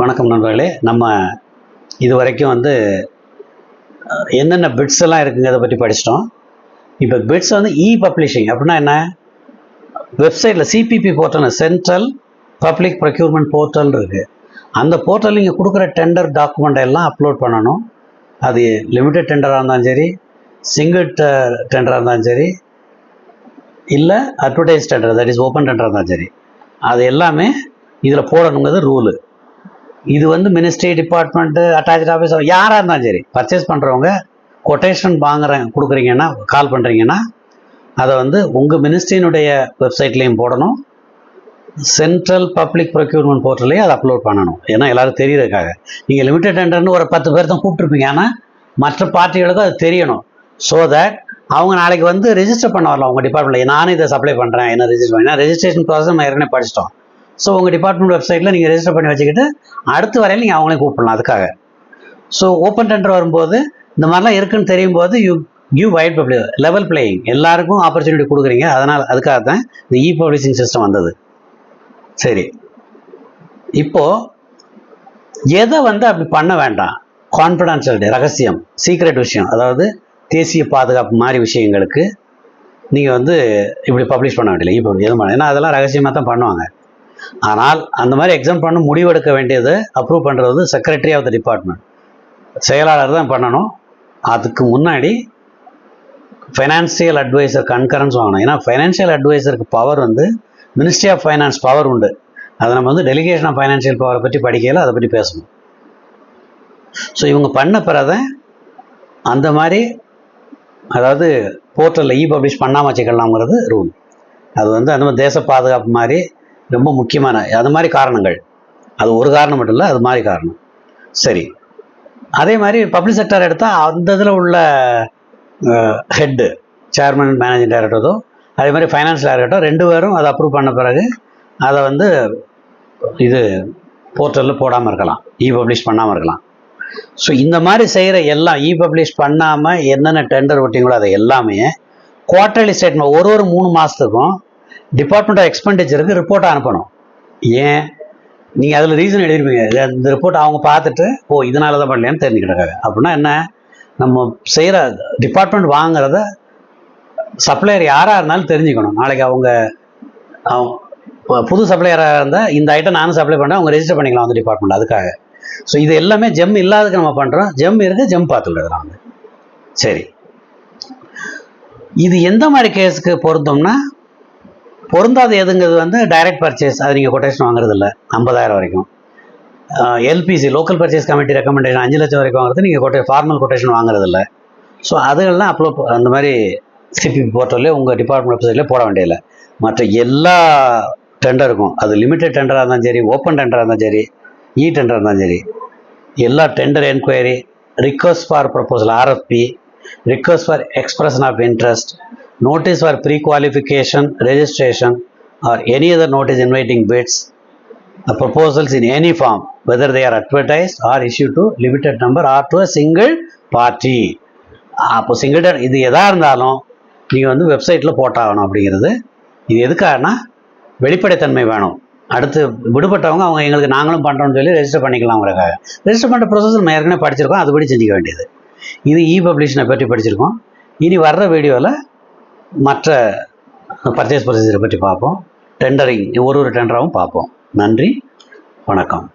வணக்கம் நண்பர்களே. நம்ம இது வரைக்கும் வந்து என்னென்ன பிட்ஸ் எல்லாம் இருக்குங்கிறத பற்றி படிச்சிட்டோம். இப்போ பிட்ஸ் வந்து இ பப்ளிஷிங் அப்படின்னா என்ன? வெப்சைட்டில் CPP portal central public procurement portal இருக்குது அந்த போர்ட்டல் நீங்கள் கொடுக்குற டெண்டர் டாக்குமெண்ட் எல்லாம் அப்லோட் பண்ணணும். அது லிமிட்டட் டெண்டராக இருந்தாலும் சரி சிங்கிள் டெண்டராக இருந்தாலும் சரி இல்லை advertise tender that is open டெண்டராக இருந்தாலும் சரி. அது எல்லாமே இதில் போடணுங்கிறது ரூலு இது வந்து மினிஸ்ட்ரி டிபார்ட்மெண்ட்டு அட்டாச் ஆஃபீஸ் யாராக இருந்தாலும் சரி பர்ச்சேஸ் பண்ணுறவங்க கொட்டேஷன் வாங்குறேன் கொடுக்குறீங்கன்னா கால் பண்ணுறீங்கன்னா அதை வந்து உங்கள் மினிஸ்ட்ரியினுடைய வெப்சைட்லேயும் போடணும். சென்ட்ரல் பப்ளிக் ப்ரொக்யூர்மெண்ட் போர்ட்டலையும் அதை அப்லோட் பண்ணணும். ஏன்னா எல்லோரும் தெரியறதுக்காக. நீங்கள் லிமிடெட் டெண்டர்னு ஒரு பத்து பேர் தான் கூப்பிட்ருப்பீங்க ஆனால் மற்ற பார்ட்டிகளுக்கும் அது தெரியணும். ஸோ தட் அவங்க நாளைக்கு வந்து ரெஜிஸ்டர் பண்ண வரலாம் உங்கள் டிபார்ட்மெண்ட்டில் நானும் இதை சப்ளை பண்ணுறேன் என்ன ரெஜிஸ்டர் பண்ணி ரெஜிஸ்ட்ரேஷன் ப்ராசஸ் நம்ம ஏற்கனவே படிச்சிட்டோம். ஸோ உங்கள் டிபார்ட்மெண்ட் வெப்சைட்டில் நீங்கள் ரெஜிஸ்டர் பண்ணி வச்சுக்கிட்டு அடுத்து வரையில் நீங்கள் அவங்களையும் கூப்பிடலாம் அதுக்காக. ஸோ ஓப்பன் டெண்டர் வரும்போது இந்த மாதிரிலாம் இருக்குன்னு தெரியும் போது you you wide public level playing எல்லாருக்கும் ஆப்பர்ச்சுனிட்டி கொடுக்குறீங்க. அதனால் அதுக்காக தான் இந்த இ பப்ளிஷிங் சிஸ்டம் வந்தது. சரி. இப்போது எதை வந்து அப்படி பண்ண வேண்டாம்? கான்ஃபிடென்ஷியல் ரகசியம் சீக்ரெட் விஷயம். அதாவது தேசிய பாதுகாப்பு மாதிரி விஷயங்களுக்கு நீங்கள் வந்து இப்படி பப்ளிஷ் பண்ண வேண்டிய இப்போ எதுவும் பண்ண ஏன்னா அதெல்லாம் ரகசியமாக தான் பண்ணுவாங்க. ஆனால் அந்த மாதிரி எக்ஸாம் பண்ண முடிவெடுக்க வேண்டியது அப்ரூவ் பண்ணுறது வந்து செக்ரட்டரி ஆஃப் த டிபார்ட்மெண்ட் செயலாளர் தான் பண்ணணும். அதுக்கு முன்னாடி ஃபைனான்சியல் அட்வைசர் கன்கரன்ஸ் வாங்கணும் ஏன்னா ஃபைனான்சியல் அட்வைசருக்கு பவர் வந்து மினிஸ்ட்ரி ஆஃப் ஃபைனான்ஸ் பவர் உண்டு. அதை நம்ம வந்து டெலிகேஷன் ஆஃப் ஃபைனான்சியல் பவரை பற்றி படிக்கையில் அதை பற்றி பேசணும். ஸோ இவங்க பண்ண பிறத அந்த மாதிரி அதாவது போர்ட்டலில் இ பப்ளிஷ் பண்ணாமல் வச்சுக்கலாம்ங்கிறது ரூல் அது வந்து அந்த மாதிரி தேச பாதுகாப்பு மாதிரி ரொம்ப முக்கியமான அது மாதிரி காரணங்கள். அது ஒரு காரணம் மட்டும் இல்லை அது மாதிரி காரணம். சரி. அதே மாதிரி பப்ளிக் செக்டர் எடுத்தால் அந்த இதில் உள்ள ஹெட்டு சேர்மன் மேனேஜிங் டைரக்டரோ அதே மாதிரி ஃபைனான்ஸ் டைரக்டரோ ரெண்டு பேரும் அதை அப்ரூவ் பண்ண பிறகு அதை வந்து இது போர்ட்டலில் போடாமல் இருக்கலாம். இ பப்ளிஷ் பண்ணாமல் இருக்கலாம். ஸோ இந்த மாதிரி செய்கிற எல்லாம் இ பப்ளிஷ் பண்ணாமல் என்னென்ன டெண்டர் ஓட்டிங்களோ அதை எல்லாமே குவார்டர்லி ஸ்டேட்மெண்ட் ஒரு ஒரு மூணு மாதத்துக்கும் டிபார்ட்மெண்ட் ஆஃப் எக்ஸ்பெண்டிச்சருக்கு ரிப்போர்ட் அனுப்பணும். ஏன்? நீங்கள் அதில் ரீசன் எழுதிருப்பீங்க. இது இந்த ரிப்போர்ட் அவங்க பார்த்துட்டு ஓ இதனால தான் பண்ணலையான்னு தெரிஞ்சுக்கிட்டாங்க. அப்படின்னா என்ன? நம்ம செய்கிற டிபார்ட்மெண்ட் வாங்குறத சப்ளையர் யாராக இருந்தாலும் தெரிஞ்சுக்கணும். நாளைக்கு அவங்க அவங்க புது சப்ளையராக இருந்தால் இந்த ஐட்டம் நானும் சப்ளை பண்ணேன் அவங்க ரெஜிஸ்டர் பண்ணிக்கலாம் அந்த டிபார்ட்மெண்ட் அதுக்காக. ஸோ இது எல்லாமே ஜெம் இல்லாததுக்கு நம்ம பண்ணுறோம் ஜெம் இருக்கு ஜெம் பார்த்துக்கிறதுலாம் வந்து சரி. இது எந்த மாதிரி கேஸுக்கு பொருத்தம்னா பொருந்தாது எதுங்கிறது வந்து டைரக்ட் பர்ச்சேஸ் அது நீங்கள் கொட்டேஷன் வாங்குறது இல்லை ஐம்பதாயிரம் வரைக்கும். LPC local purchase committee recommendation அஞ்சு லட்சம் வரைக்கும் வாங்குறது நீங்கள் கொட்டே ஃபார்மல் கொட்டேஷன் வாங்குறது இல்லை ஸோ அதுகள்லாம் அப்லோட் அந்த மாதிரி சிபி போர்ட்டல்லே உங்கள் டிபார்ட்மெண்ட் வெப்சைட்லேயே போட வேண்டியதில்லை. மற்ற எல்லா டெண்டருக்கும் அது லிமிட்டட் டெண்டராக இருந்தாலும் சரி ஓப்பன் டெண்டராக இருந்தாலும் சரி இ டெண்டராக இருந்தாலும் சரி எல்லா tender enquiry request for proposal RFP request for expression of interest notice for pre-qualification, registration, or any other notice inviting bids, the proposals in any form, whether they are advertised or issued to limited number or to a single party. அப்போ single இது எதாக இருந்தாலும் நீங்கள் வந்து வெப்சைட்டில் போட்டாகணும் அப்படிங்கிறது. இது எதுக்காகனா வெளிப்படைத்தன்மை வேணும். அடுத்து விடுபட்டவங்க அவங்க எங்களுக்கு நாங்களும் பண்ணுறோம்னு சொல்லி ரெஜிஸ்டர் பண்ணிக்கலாம்ங்கிறக்காக ரெஜிஸ்டர் பண்ணுற ப்ரொசஸ் நம்ம ஏற்கனவே படிச்சிருக்கோம் அதுபடி செஞ்சுக்க வேண்டியது. இது இ பப்ளிஷனை பற்றி படிச்சிருக்கோம். இனி வர்ற வீடியோவில் மற்ற பர்ச்சேஸ் ப்ரொசீஜரை பற்றி பார்ப்போம். டெண்டரிங் ஒரு ஒரு டெண்டராகவும் பார்ப்போம். நன்றி வணக்கம்.